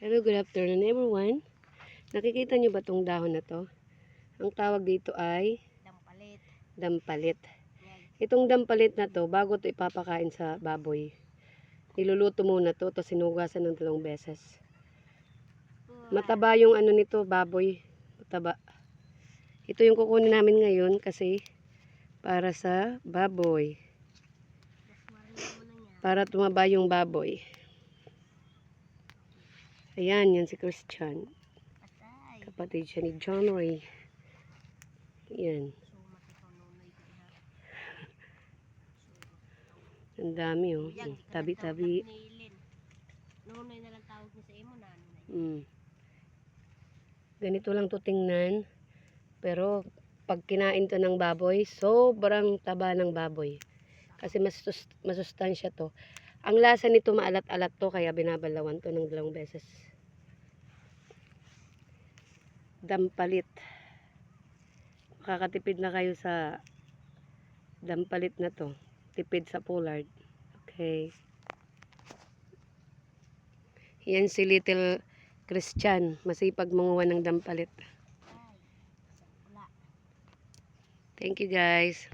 Hello, good afternoon everyone. Nakikita niyo ba tong dahon na to? Ang tawag dito ay Dampalit. dampalit. Itong dampalit na to, bago to ipapakain sa baboy, niluluto muna to, to sinugasan ng dalawang beses. Mataba yung ano nito, baboy. Mataba. Ito yung kukunin namin ngayon kasi para sa baboy. Para tumaba yung baboy. Ayan, yan si Christian. Kapatid siya ni John Ray. Yan. So, makitonunoy ko na. Ang dami oh. Tabi-tabi. Nunoy na lang tawag niya sa imo na. Mm. Ganito lang to tingnan. Pero pag kinain to ng baboy, sobrang taba ng baboy. Kasi masus masustansya to. Ang lasa nito maalat-alat to kaya binabalawan to ng dalawang beses. Dampalit. Makakatipid na kayo sa dampalit na to. Tipid sa pollard. Okay. Yan si Little Christian. Masipag manguha ng dampalit. Thank you guys.